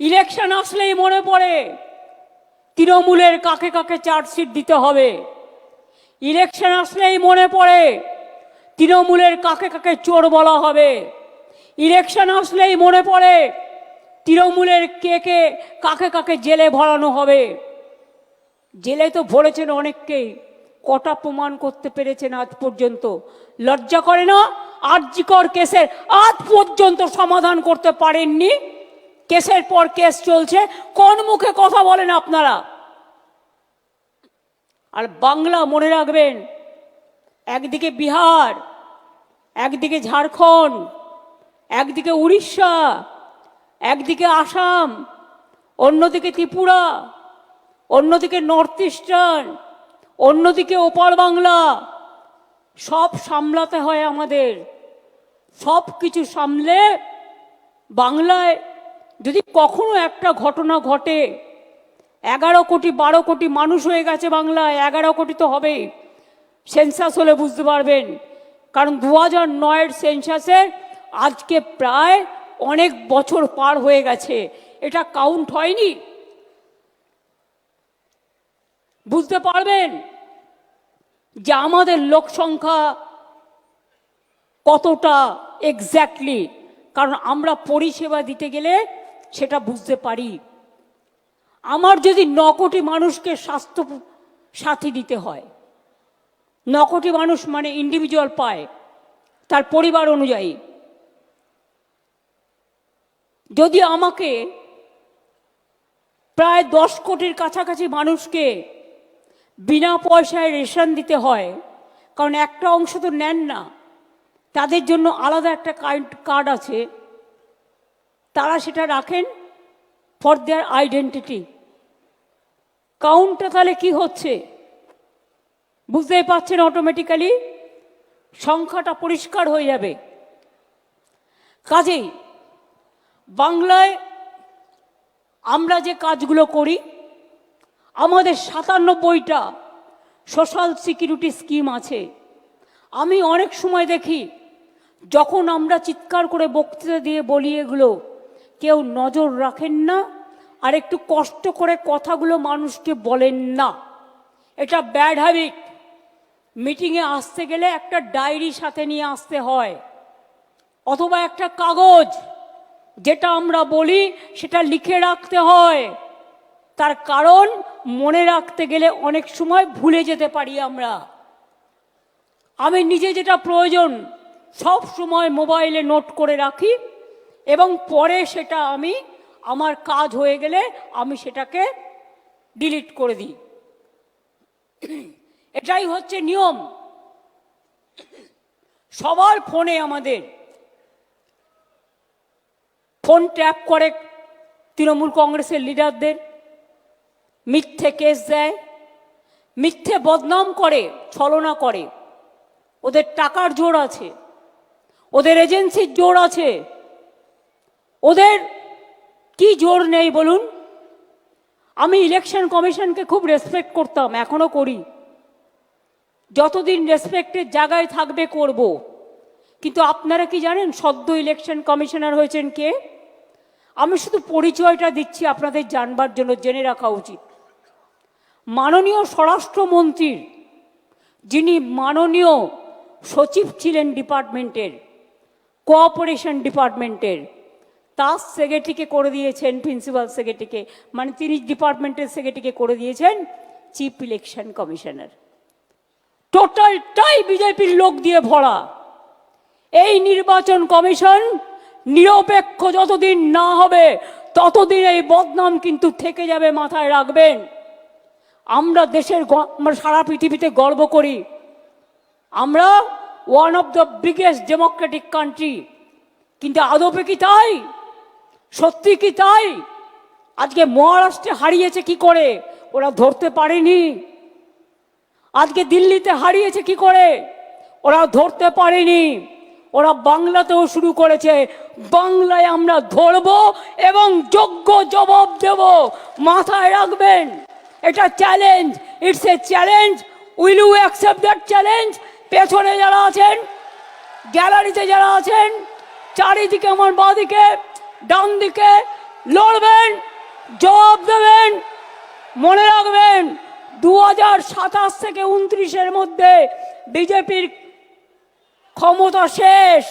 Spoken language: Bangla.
ইলেকশন আসলেই মনে পড়ে। তৃণমূলের কাকে কাকে চার্জশিট দিতে হবে। ইলেকশন আসলেই মনে পড়ে। তৃণমূলের কাকে কাকে চোর বলা হবে। ইলেকশন আসলেই মনে পড়ে। তৃণমূলের কে কে কাকে কাকে জেলে ভরানো হবে। জেলে তো ভরেছেন অনেককেই। কটা প্রমাণ করতে পেরেছেন আজ পর্যন্ত। লজ্জা করে না? আর্যিকর কেসের আজ পর্যন্ত সমাধান করতে পারেননি? কেসের পর কেস চলছে, কোন মুখে কথা বলেন আপনারা? আর বাংলা মনে রাখবেন, একদিকে বিহার, একদিকে ঝাড়খণ্ড, একদিকে উড়িষ্যা, একদিকে আসাম, অন্যদিকে ত্রিপুরা, অন্যদিকে নর্থ ইস্টার্ন, অন্যদিকে ওপার বাংলা, সব সামলাতে হয় আমাদের। সব কিছু সামলে বাংলায় যদি কখনো একটা ঘটনা ঘটে, এগারো কোটি, বারো কোটি মানুষ হয়ে গেছে বাংলায়, এগারো কোটি তো হবেই। সেন্সাস হলে বুঝতে পারবেন। কারণ দু হাজার নয়ের সেন্সাসের আজকে প্রায় অনেক বছর পার হয়ে গেছে। এটা কাউন্ট হয়নি। বুঝতে পারবেন যে আমাদের লোক সংখ্যা কতটা এক্স্যাক্টলি কারণ আমরা পরিষেবা দিতে গেলে সেটা বুঝতে পারি। আমার যদি ন কোটি মানুষকে স্বাস্থ্য সাথী দিতে হয় ন কোটি মানুষ মানে ইন্ডিভিজুয়াল পায়, তার পরিবার অনুযায়ী। যদি আমাকে প্রায় দশ কোটির কাছাকাছি মানুষকে বিনা পয়সায় রেশন দিতে হয়, কারণ একটা অংশ তো নেন না, তাদের জন্য আলাদা একটা কার্ড আছে তারা সেটা রাখেন ফর দেয়ার আইডেন্টিটি কাউন্টটা তাহলে কি হচ্ছে? বুঝতেই পারছেন অটোমেটিক্যালি সংখ্যাটা পরিষ্কার হয়ে যাবে। কাজেই বাংলায় আমরা যে কাজগুলো করি, আমাদের সাতানব্বইটা সোশ্যাল সিকিউরিটি স্কিম আছে। আমি অনেক সময় দেখি, যখন আমরা চিৎকার করে বক্তৃতা দিয়ে বলি এগুলো কেউ নজর রাখেন না, আর একটু কষ্ট করে কথাগুলো মানুষকে বলেন না। এটা ব্যাড হ্যাবিট মিটিংয়ে আসতে গেলে একটা ডায়েরি সাথে নিয়ে আসতে হয়, অথবা একটা কাগজ, যেটা আমরা বলি, সেটা লিখে রাখতে হয়। তার কারণ, মনে রাখতে গেলে অনেক সময় ভুলে যেতে পারি আমরা। আমি নিজে যেটা প্রয়োজন, সব সময় মোবাইলে নোট করে রাখি। এবং পরে সেটা আমি, আমার কাজ হয়ে গেলে আমি সেটাকে ডিলিট করে দিই। এটাই হচ্ছে নিয়ম। সবার ফোনে আমাদের ফোন ট্যাপ করে তৃণমূল কংগ্রেসের লিডারদের, মিথ্যে কেস দেয়, মিথ্যে বদনাম করে, ছলনা করে। ওদের টাকার জোর আছে, ওদের এজেন্সির জোর আছে। ওদের কি জোর নেই বলুন? আমি ইলেকশন কমিশনকে খুব রেসপেক্ট করতাম, এখনও করি। যতদিন রেসপেক্টের জায়গায় থাকবে, করব। কিন্তু আপনারা কি জানেন, সদ্য ইলেকশন কমিশনার হয়েছেন কে? আমি শুধু পরিচয়টা দিচ্ছি, আপনাদের জানবার জন্য, জেনে রাখা উচিত। মাননীয় স্বরাষ্ট্রমন্ত্রীর, যিনি মাননীয় সচিব ছিলেন ডিপার্টমেন্টের, কোঅপারেশন ডিপার্টমেন্টের তার সেক্রেটারিকে করে দিয়েছেন প্রিন্সিপাল সেক্রেটারিকে মানে তিনি ডিপার্টমেন্টের সেক্রেটারিকে করে দিয়েছেন চিফ ইলেকশন কমিশনার টোটালটাই বিজেপির লোক দিয়ে ভরা। এই নির্বাচন কমিশন নিরপেক্ষ যতদিন না হবে, ততদিন এই বদনাম কিন্তু থেকে যাবে, মাথায় রাখবেন। আমরা দেশের সারা পৃথিবীতে গর্ব করি। আমরা one of the biggest democratic country কিন্তু আদপে কি তাই? সত্যি কি তাই? আজকে মহারাষ্ট্রে হারিয়েছে কি করে? ওরা ধরতে পারেনি। আজকে দিল্লিতে হারিয়েছে কি করে? ওরা ধরতে পারেনি। ওরা বাংলাতেও শুরু করেছে। বাংলায় আমরা ধরব এবং যোগ্য জবাব দেব। মাথায় রাখবেন, এটা challenge it's a challenge will you accept that challenge পেছনে যারা আছেন গ্যালারিতে যারা আছেন, চারিদিকে আমার বাঁদিকে ডান দিকে লড়বেন, জবাব দেবেন, মনে রাখবেন দু হাজার সাতাশ থেকে উনত্রিশের মধ্যে বিজেপির ক্ষমতা শেষ।